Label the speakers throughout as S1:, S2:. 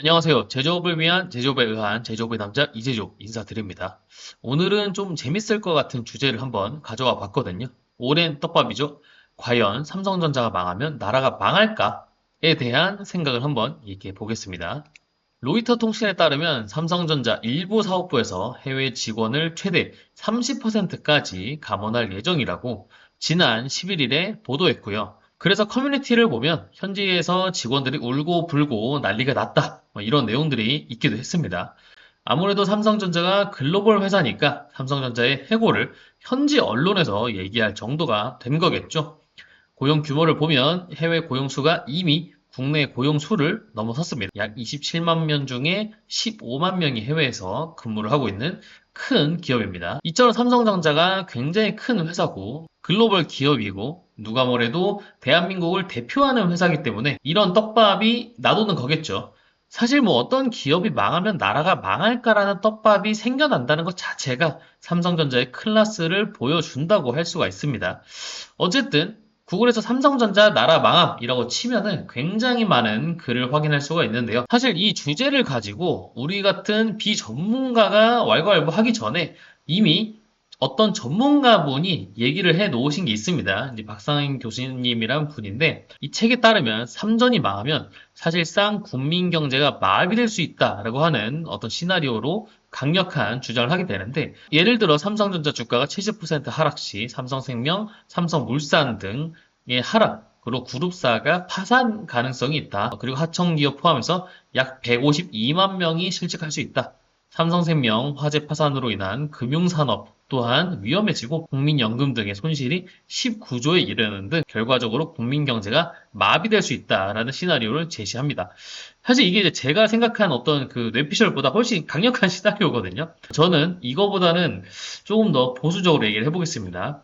S1: 안녕하세요. 제조업을 위한 제조업에 의한 제조업의 남자 이제조 인사드립니다. 오늘은 좀 재밌을 것 같은 주제를 한번 가져와 봤거든요. 오랜 떡밥이죠. 과연 삼성전자가 망하면 나라가 망할까에 대한 생각을 한번 얘기해 보겠습니다. 로이터 통신에 따르면 삼성전자 일부 사업부에서 해외 직원을 최대 30%까지 감원할 예정이라고 지난 11일에 보도했고요. 그래서 커뮤니티를 보면 현지에서 직원들이 울고 불고 난리가 났다. 뭐 이런 내용들이 있기도 했습니다. 아무래도 삼성전자가 글로벌 회사니까 삼성전자의 해고를 현지 언론에서 얘기할 정도가 된 거겠죠. 고용 규모를 보면 해외 고용 수가 이미 국내 고용 수를 넘어섰습니다. 약 27만 명 중에 15만 명이 해외에서 근무를 하고 있는 큰 기업입니다. 이처럼 삼성전자가 굉장히 큰 회사고 글로벌 기업이고 누가 뭐래도 대한민국을 대표하는 회사이기 때문에 이런 떡밥이 나도는 거겠죠. 사실 뭐 어떤 기업이 망하면 나라가 망할까라는 떡밥이 생겨난다는 것 자체가 삼성전자의 클라스를 보여준다고 할 수가 있습니다. 어쨌든 구글에서 삼성전자 나라 망함이라고 치면은 굉장히 많은 글을 확인할 수가 있는데요. 사실 이 주제를 가지고 우리 같은 비전문가가 왈가왈부 하기 전에 이미 어떤 전문가분이 얘기를 해 놓으신 게 있습니다. 이제 박상인 교수님이란 분인데 이 책에 따르면 삼전이 망하면 사실상 국민 경제가 마비될 수 있다라고 하는 어떤 시나리오로 강력한 주장을 하게 되는데 예를 들어 삼성전자 주가가 70% 하락 시 삼성생명, 삼성물산 등의 하락 그리고 그룹사가 파산 가능성이 있다. 그리고 하청기업 포함해서 약 152만 명이 실직할 수 있다. 삼성생명 화재 파산으로 인한 금융산업 또한 위험해지고 국민연금 등의 손실이 19조에 이르는 등 결과적으로 국민 경제가 마비될 수 있다라는 시나리오를 제시합니다. 사실 이게 제가 생각한 어떤 그 뇌피셜보다 훨씬 강력한 시나리오거든요. 저는 이거보다는 조금 더 보수적으로 얘기를 해보겠습니다.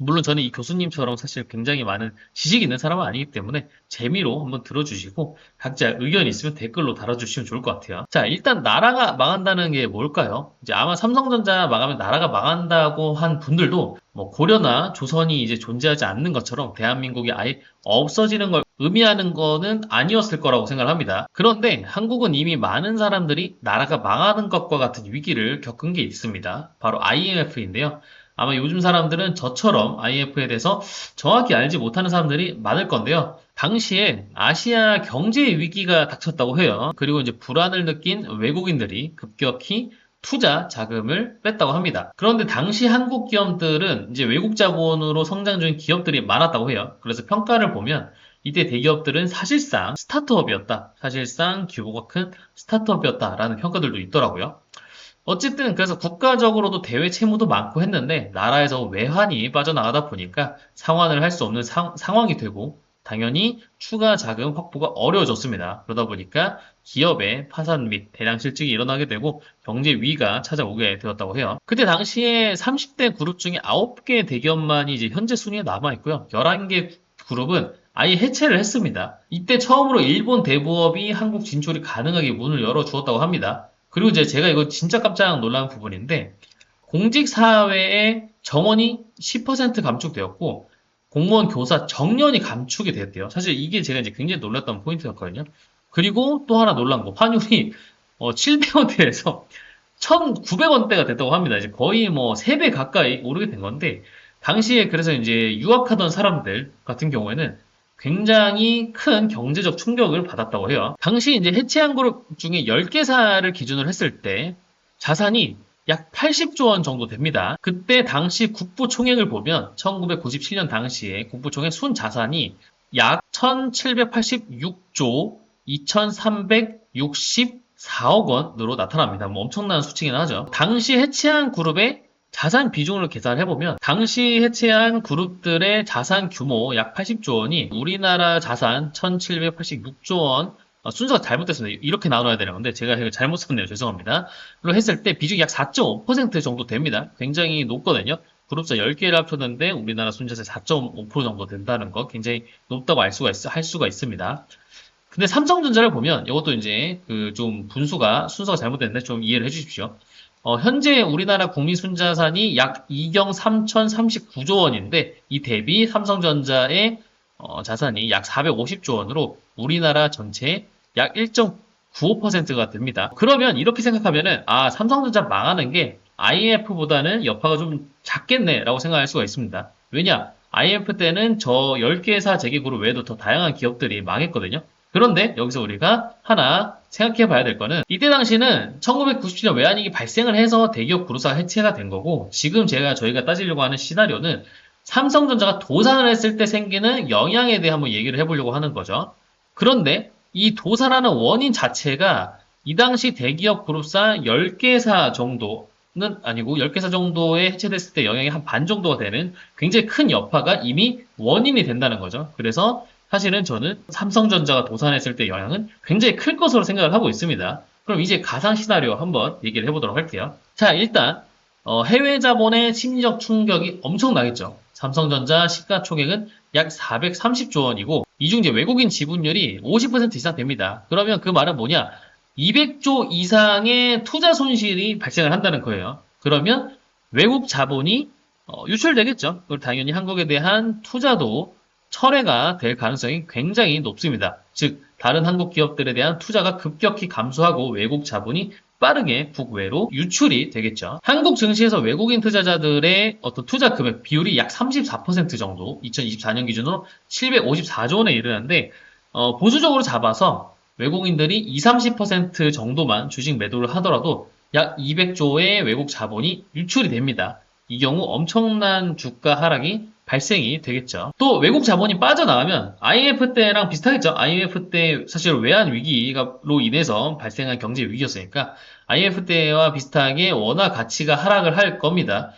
S1: 물론 저는 이 교수님처럼 사실 굉장히 많은 지식 있는 사람은 아니기 때문에 재미로 한번 들어주시고 각자 의견 있으면 댓글로 달아주시면 좋을 것 같아요. 자, 일단 나라가 망한다는 게 뭘까요? 이제 아마 삼성전자 망하면 나라가 망한다고 한 분들도 뭐 고려나 조선이 이제 존재하지 않는 것처럼 대한민국이 아예 없어지는 걸 의미하는 거는 아니었을 거라고 생각을 합니다. 그런데 한국은 이미 많은 사람들이 나라가 망하는 것과 같은 위기를 겪은 게 있습니다. 바로 IMF인데요. 아마 요즘 사람들은 저처럼 IMF에 대해서 정확히 알지 못하는 사람들이 많을 건데요. 당시에 아시아 경제 위기가 닥쳤다고 해요. 그리고 이제 불안을 느낀 외국인들이 급격히 투자 자금을 뺐다고 합니다. 그런데 당시 한국 기업들은 이제 외국 자본으로 성장 중인 기업들이 많았다고 해요. 그래서 평가를 보면 이때 대기업들은 사실상 스타트업이었다. 사실상 규모가 큰 스타트업이었다라는 평가들도 있더라고요. 어쨌든 그래서 국가적으로도 대외 채무도 많고 했는데 나라에서 외환이 빠져나가다 보니까 상환을 할 수 없는 상, 상황이 되고 당연히 추가 자금 확보가 어려워졌습니다. 그러다 보니까 기업의 파산 및 대량 실직이 일어나게 되고 경제 위기가 찾아오게 되었다고 해요. 그때 당시에 30대 그룹 중에 9개 대기업만이 이제 현재 순위에 남아 있고요. 11개 그룹은 아예 해체를 했습니다. 이때 처음으로 일본 대부업이 한국 진출이 가능하게 문을 열어주었다고 합니다. 그리고 이제 제가 이거 진짜 깜짝 놀란 부분인데 공직사회의 정원이 10% 감축되었고 공무원 교사 정년이 감축이 됐대요. 사실 이게 제가 이제 굉장히 놀랐던 포인트였거든요. 그리고 또 하나 놀란 거 환율이 어, 700원대에서 1,900원대가 됐다고 합니다. 이제 거의 뭐 3배 가까이 오르게 된 건데 당시에 그래서 이제 유학하던 사람들 같은 경우에는 굉장히 큰 경제적 충격을 받았다고 해요. 당시 이제 해체한 그룹 중에 10개사를 기준으로 했을 때 자산이 약 80조 원 정도 됩니다. 그때 당시 국부 총액을 보면 1997년 당시에 국부 총액 순 자산이 약 1786조 2364억 원으로 나타납니다. 뭐 엄청난 수치긴 하죠. 당시 해체한 그룹의 자산 비중을 계산해보면 당시 해체한 그룹들의 자산 규모 약 80조 원이 우리나라 자산 1786조 원 어, 순서가 잘못됐습니다. 이렇게 나눠야 되는 건데 제가 잘못 썼네요. 죄송합니다. 로 했을 때 비중이 약 4.5% 정도 됩니다. 굉장히 높거든요. 그룹사 10개를 합쳤는데 우리나라 순자산 4.5% 정도 된다는 거 굉장히 높다고 알 수가 있, 할 수가 있습니다. 근데 삼성전자를 보면 이것도 이제 그 좀 분수가 순서가 잘못됐는데 좀 이해를 해 주십시오. 어, 현재 우리나라 국민 순자산이 약 2경 3,039조 원인데 이 대비 삼성전자의 어, 자산이 약 450조 원으로 우리나라 전체 약 1. 95%가 됩니다. 그러면 이렇게 생각하면은 아 삼성전자 망하는 게 IMF보다는 여파가 좀 작겠네라고 생각할 수가 있습니다. 왜냐? IMF 때는 저 10개사 재계그룹 외에도 더 다양한 기업들이 망했거든요. 그런데 여기서 우리가 하나 생각해 봐야 될 거는 이때 당시는 1997년 외환위기 발생을 해서 대기업 그룹사가 해체가 된 거고 지금 제가 저희가 따지려고 하는 시나리오는 삼성전자가 도산을 했을 때 생기는 영향에 대해 한번 얘기를 해보려고 하는 거죠. 그런데 이 도산하는 원인 자체가 이 당시 대기업 그룹사 10개사 정도는 아니고 10개사 정도에 해체됐을 때 영향이 한 반 정도가 되는 굉장히 큰 여파가 이미 원인이 된다는 거죠. 그래서 사실은 저는 삼성전자가 도산했을 때 영향은 굉장히 클 것으로 생각을 하고 있습니다. 그럼 이제 가상 시나리오 한번 얘기를 해보도록 할게요. 자, 일단 어, 해외 자본의 심리적 충격이 엄청나겠죠. 삼성전자 시가총액은 약 430조 원이고 이 중 이제 외국인 지분율이 50% 이상 됩니다. 그러면 그 말은 뭐냐? 200조 이상의 투자 손실이 발생을 한다는 거예요. 그러면 외국 자본이 어, 유출되겠죠. 그리고 당연히 한국에 대한 투자도 철회가 될 가능성이 굉장히 높습니다. 즉, 다른 한국 기업들에 대한 투자가 급격히 감소하고 외국 자본이 빠르게 국외로 유출이 되겠죠. 한국 증시에서 외국인 투자자들의 어떤 투자 금액 비율이 약 34% 정도, 2024년 기준으로 754조 원에 이르는데, 어, 보수적으로 잡아서 외국인들이 20, 30% 정도만 주식 매도를 하더라도 약 200조의 외국 자본이 유출이 됩니다. 이 경우 엄청난 주가 하락이 발생이 되겠죠. 또 외국 자본이 빠져나가면 IMF 때랑 비슷하겠죠. IMF 때 사실 외환 위기로 인해서 발생한 경제 위기였으니까 IMF 때와 비슷하게 원화 가치가 하락을 할 겁니다.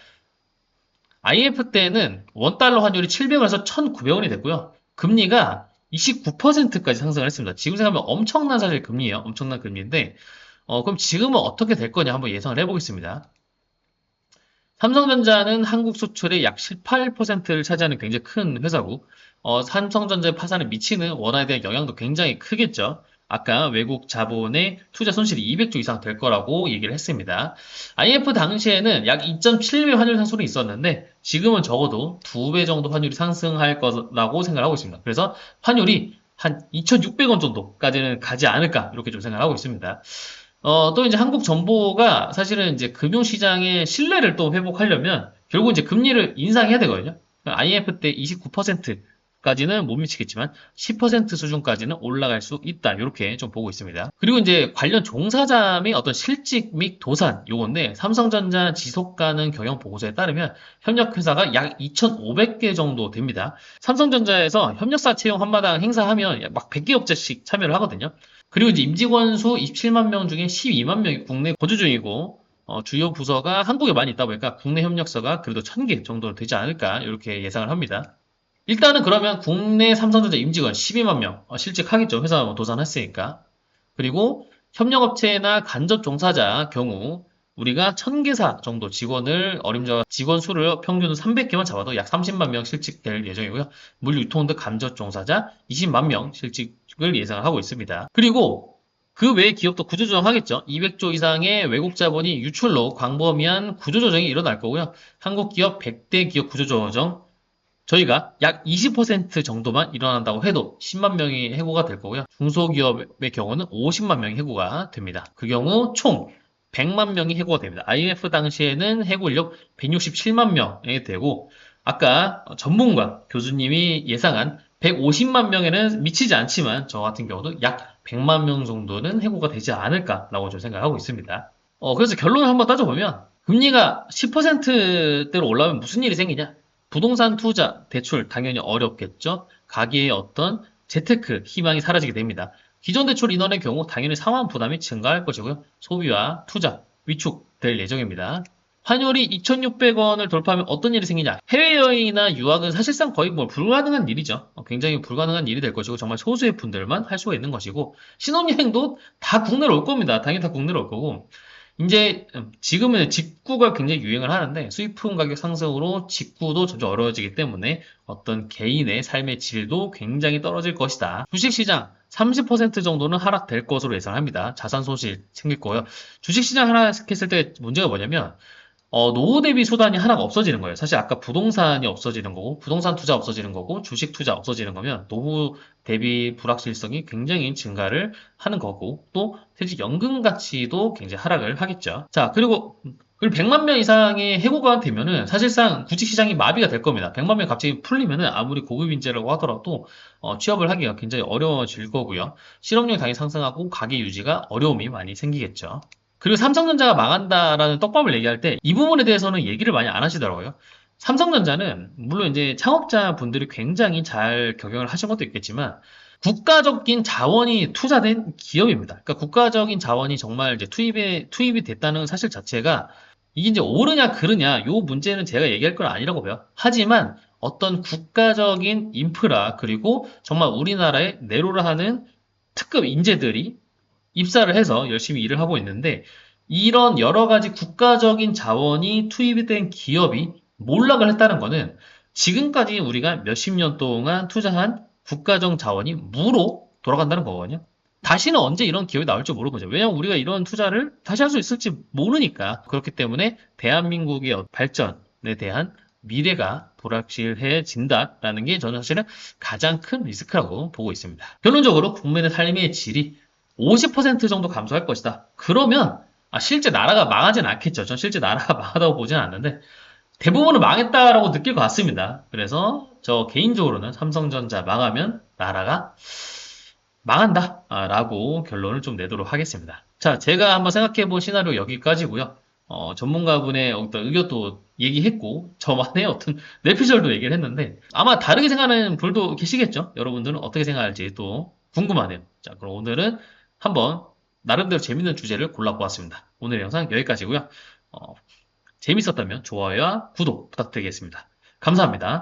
S1: IMF 때는 원달러 환율이 700원에서 1,900원이 됐고요. 금리가 29%까지 상승을 했습니다. 지금 생각하면 엄청난 사실 금리예요. 엄청난 금리인데 어, 그럼 지금은 어떻게 될 거냐 한번 예상을 해보겠습니다. 삼성전자는 한국 수출의 약 18%를 차지하는 굉장히 큰 회사고, 어, 삼성전자의 파산에 미치는 원화에 대한 영향도 굉장히 크겠죠. 아까 외국 자본의 투자 손실이 200조 이상 될 거라고 얘기를 했습니다. IF 당시에는 약 2.7배 환율 상승이 있었는데 지금은 적어도 2배 정도 환율이 상승할 거라고 생각하고 있습니다. 그래서 환율이 한 2,600원 정도까지는 가지 않을까 이렇게 좀 생각하고 있습니다. 어, 또 이제 한국 정보가 사실은 이제 금융시장의 신뢰를 또 회복하려면 결국 이제 금리를 인상해야 되거든요. IMF 때 29%까지는 못 미치겠지만 10% 수준까지는 올라갈 수 있다. 이렇게 좀 보고 있습니다. 그리고 이제 관련 종사자의 어떤 실직 및 도산 요건데 삼성전자 지속 가능 경영 보고서에 따르면 협력 회사가 약 2,500개 정도 됩니다. 삼성전자에서 협력사 채용 한마당 행사하면 막 100개 업체씩 참여를 하거든요. 그리고 이제 임직원 수 27만 명 중에 12만 명이 국내 거주 중이고 어, 주요 부서가 한국에 많이 있다 보니까 국내 협력서가 그래도 1000개 정도 되지 않을까 이렇게 예상을 합니다. 일단은 그러면 국내 삼성전자 임직원 12만 명 어, 실직하겠죠. 회사 뭐 도산했으니까. 그리고 협력업체나 간접 종사자 경우 우리가 1000개사 정도 직원을 어림잡아 직원 수를 평균 300개만 잡아도 약 30만 명 실직될 예정이고요. 물 유통 등 간접 종사자 20만 명 실직을 예상을 하고 있습니다. 그리고 그 외의 기업도 구조조정하겠죠. 200조 이상의 외국 자본이 유출로 광범위한 구조조정이 일어날 거고요. 한국 기업 100대 기업 구조조정 저희가 약 20% 정도만 일어난다고 해도 10만 명이 해고가 될 거고요. 중소기업의 경우는 50만 명이 해고가 됩니다. 그 경우 총 100만 명이 해고가 됩니다. IMF 당시에는 해고 인력 167만 명이 되고 아까 전문가 교수님이 예상한 150만 명에는 미치지 않지만 저 같은 경우도 약 100만 명 정도는 해고가 되지 않을까라고 좀 생각하고 있습니다. 어, 그래서 결론을 한번 따져보면 금리가 10%대로 올라오면 무슨 일이 생기냐? 부동산 투자, 대출 당연히 어렵겠죠. 가계의 어떤 재테크 희망이 사라지게 됩니다. 기존 대출 인원의 경우 당연히 상환 부담이 증가할 것이고요. 소비와 투자 위축될 예정입니다. 환율이 2,600원을 돌파하면 어떤 일이 생기냐? 해외여행이나 유학은 사실상 거의 뭐 불가능한 일이죠. 어, 굉장히 불가능한 일이 될 것이고 정말 소수의 분들만 할 수가 있는 것이고 신혼여행도 다 국내로 올 겁니다. 당연히 다 국내로 올 거고 이제 지금은 직구가 굉장히 유행을 하는데 수입품 가격 상승으로 직구도 점점 어려워지기 때문에 어떤 개인의 삶의 질도 굉장히 떨어질 것이다. 주식시장 30% 정도는 하락될 것으로 예상합니다. 자산 손실 생길 거예요. 주식시장 하락했을 때 문제가 뭐냐면 어, 노후 대비 수단이 하나가 없어지는 거예요. 사실 아까 부동산이 없어지는 거고, 부동산 투자 없어지는 거고, 주식 투자 없어지는 거면 노후 대비 불확실성이 굉장히 증가를 하는 거고, 또 퇴직연금 가치도 굉장히 하락을 하겠죠. 자, 그리고 그리고 100만 명 이상의 해고가 되면은 사실상 구직 시장이 마비가 될 겁니다. 100만 명 갑자기 풀리면은 아무리 고급 인재라고 하더라도 어, 취업을 하기가 굉장히 어려워질 거고요. 실업률 당연히 상승하고 가계 유지가 어려움이 많이 생기겠죠. 그리고 삼성전자가 망한다라는 떡밥을 얘기할 때 이 부분에 대해서는 얘기를 많이 안 하시더라고요. 삼성전자는 물론 이제 창업자 분들이 굉장히 잘 경영을 하신 것도 있겠지만 국가적인 자원이 투자된 기업입니다. 그러니까 국가적인 자원이 정말 이제 투입에 투입이 됐다는 사실 자체가 이게 이제 옳으냐 그르냐 요 문제는 제가 얘기할 건 아니라고 봐요. 하지만 어떤 국가적인 인프라 그리고 정말 우리나라에 내로를 하는 특급 인재들이 입사를 해서 열심히 일을 하고 있는데 이런 여러 가지 국가적인 자원이 투입이 된 기업이 몰락을 했다는 거는 지금까지 우리가 몇십 년 동안 투자한 국가적 자원이 무로 돌아간다는 거거든요. 다시는 언제 이런 기업이 나올지 거죠. 왜냐하면 우리가 이런 투자를 다시 할 수 있을지 모르니까. 그렇기 때문에 대한민국의 발전에 대한 미래가 불확실해진다라는 게 저는 사실은 가장 큰 리스크라고 보고 있습니다. 결론적으로 국민의 삶의 질이 50% 정도 감소할 것이다. 그러면 아, 실제 나라가 망하진 않겠죠. 전 실제 나라가 망하다고 보진 않는데 대부분은 망했다라고 느낄 것 같습니다. 그래서 저 개인적으로는 삼성전자 망하면 나라가 망한다 라고 결론을 좀 내도록 하겠습니다. 자, 제가 한번 생각해 본 시나리오 여기까지고요. 어, 전문가분의 어떤 의견도 얘기했고 저만의 어떤 내피셜도 얘기를 했는데 아마 다르게 생각하는 분도 계시겠죠? 여러분들은 어떻게 생각할지 또 궁금하네요. 자, 그럼 오늘은 한번 나름대로 재밌는 주제를 골라보았습니다. 오늘 영상 여기까지고요. 어, 재밌었다면 좋아요와 구독 부탁드리겠습니다. 감사합니다.